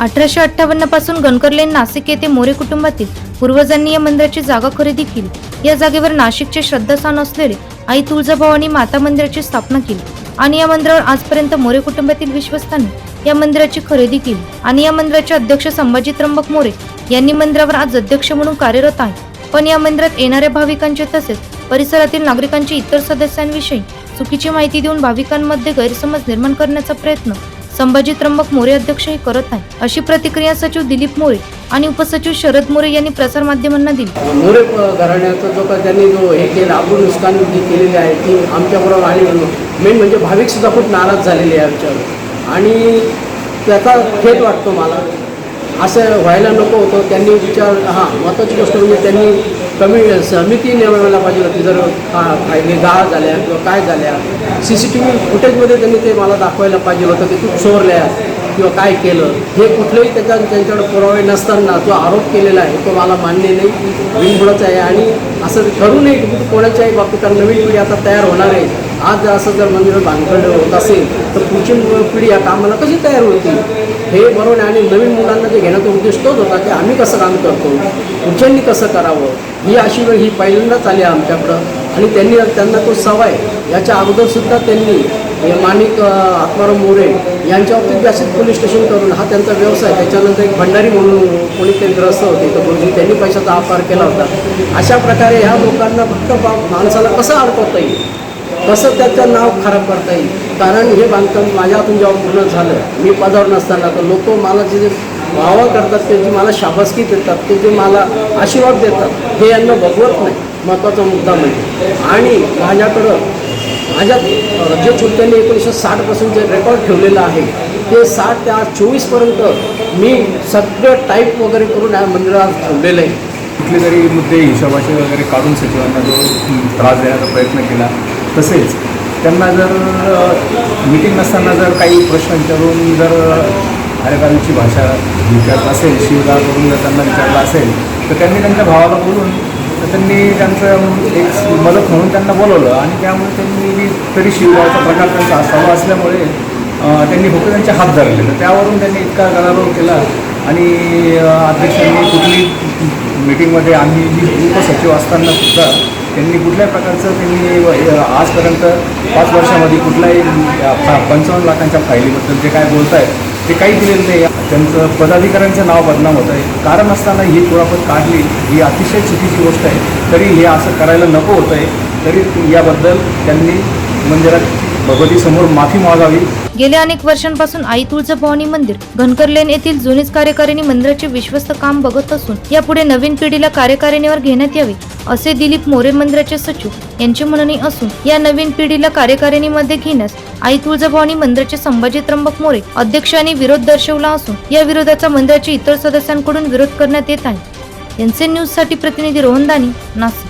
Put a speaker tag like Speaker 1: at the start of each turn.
Speaker 1: अठराशे अठ्ठावन्नपासून गणकरलेन नाशिक येथे मोरे कुटुंबातील पूर्वजांनी या मंदिराची जागा खरेदी केली. या जागेवर नाशिकचे श्रद्धास्थान असलेले आई तुळजाभवानी माता मंदिराची स्थापना केली आणि या मंदिरावर आजपर्यंत मोरे कुटुंबातील विश्वस्तांनी या मंदिराची खरेदी केली आणि या मंदिराचे अध्यक्ष संभाजी त्र्यंबक मोरे यांनी मंदिरावर आज अध्यक्ष म्हणून कार्यरत आहे पण या मंदिरात येणाऱ्या भाविकांचे तसेच परिसरातील नागरिकांची इतर सदस्यांविषयी चुकीची माहिती देऊन भाविकांमध्ये गैरसमज निर्माण करण्याचा प्रयत्न संभाजी त्र्यंबक मोरे अध्यक्ष हे करत नाही. अशी प्रतिक्रिया सचिव दिलीप मोरे आणि उपसचिव शरद मोरे यांनी प्रसारमाध्यमांना दिली.
Speaker 2: मोरे घराण्याचा जो का त्यांनी जो हे केलं आपण नुकसान जी केलेली आहे ती आमच्याबरोबर आली मेन म्हणजे भाविकसुद्धा खूप नाराज झालेले आहे आमच्यावर. आणि त्याचा खेद वाटतो मला. असं व्हायला नको होतं. त्यांनी विचार हां महत्त्वाची गोष्ट म्हणजे त्यांनी कमी समिती नेमायला पाहिजे होती. जर का काही गाळ झाल्या किंवा काय झाल्या सी सी टी व्ही फुटेजमध्ये त्यांनी ते मला दाखवायला पाहिजे होतं. की तू चोरल्या किंवा काय केलं. हे कुठलंही त्याच्या त्यांच्याकडे पुरावे नसताना जो आरोप केलेला आहे तो मला मान्य नाही. बिनबुडच आहे आणि असं करू नये कोणाच्याही बाबतीत नवीन पिढी आता तयार होणार आहे. आज असं जर मंदिर बांधकड होत असेल तर पुढची पिढी या कामाला कशी तयार होती? हे बरोबर आणि नवीन मुलांना जे घेण्याचा उद्देश तोच होता की आम्ही कसं काम करतो पुढच्यांनी कसं करावं ही अशी वेळ ही पहिल्यांदाच आली आहे आमच्याकडं. आणि त्यांनी त्यांना तो सवय याच्या अगोदरसुद्धा त्यांनी माणिक आत्माराम मोरे यांच्यावरती व्यासित जास्तीत पोलीस स्टेशन करून हा त्यांचा व्यवसाय त्याच्यानंतर एक भंडारी म्हणून कोणीतरी ग्रस्त होते तर गुरुजी त्यांनी पैशाचा अपहार केला होता. अशा प्रकारे ह्या लोकांना फक्त बा- माणसाला कसं अडकवता येईल? कसं त्याचं नाव खराब करता येईल. कारण हे बांधकाम माझ्या हातून जेव्हा पूर्ण झालं मी पदावर नसताना तर लोक मला जे जे वावा करतात ते जे मला शाबासकी देतात ते जे मला आशीर्वाद देतात हे यांना बघवत नाही महत्त्वाचा मुद्दा म्हणजे. आणि माझ्याकडं माझ्या राज्य जे एकोणीसशे साठपासून जे रेकॉर्ड ठेवलेलं आहे ते साठ ते चोवीसपर्यंत मी सगळं टाईप वगैरे करून या मंदिरात ठेवलेलं आहे.
Speaker 3: कुठले तरी मुद्दे हिशोबाचे वगैरे काढून सचिवांना जो त्रास देण्याचा प्रयत्न केला. तसेच त्यांना जर मिटिंग नसताना जर काही प्रश्न विचारून जर आरेकालीची भाषा विचारत असेल शिवगाळ करून जर त्यांना विचारला असेल तर त्यांनी त्यांच्या भावाला बोलून तर त्यांनी त्यांचं एक मदत म्हणून त्यांना बोलवलं आणि त्यामुळे त्यांनी तरी शिवगावचा प्रकार त्यांचा असावा असल्यामुळे त्यांनी फक्त त्यांचे हात धरले. तर त्यावरून त्यांनी इतका गदारोळ केला आणि अध्यक्षांनी कुठली मीटिंगमध्ये आम्ही जी उपसचिव असताना सुद्धा त्यांनी कुठल्याही प्रकारचं त्यांनी आजपर्यंत पाच वर्षामध्ये कुठल्याही पंचावन्न लाखांच्या फायलीबद्दल जे काय बोलत आहेत ते काही दिलेलं नाही. त्यांचं पदाधिकाऱ्यांचं नाव बदनाम होत आहे. कारण असताना ही कुरापत काढली ही अतिशय चुकीची गोष्ट आहे. तरी हे असं करायला नको होतं आहे तरी याबद्दल त्यांनी मंदिरात भगवतीसमोर माफी मागावी.
Speaker 1: गेल्या अनेक वर्षांपासून आई तुळजाभवानी मंदिर घनकर लेन येथील जुनीच कार्यकारिणी मंदिराचे विश्वस्त काम बघत असून यापुढे नवीन पिढीला कार्यकारिणीवर घेण्यात यावे असे दिलीप मोरे मंदिराचे सचिव यांचे म्हणणे असून या नवीन पिढीला कार्यकारिणीमध्ये घेण्यास आई तुळजाभवानी मंदिराचे संभाजी त्र्यंबक मोरे अध्यक्षांनी विरोध दर्शवला असून या विरोधाचा मंदिराच्या इतर सदस्यांकडून विरोध करण्यात येत आहे. एनसीएन न्यूजसाठी प्रतिनिधी रोहन दानी नाशिक.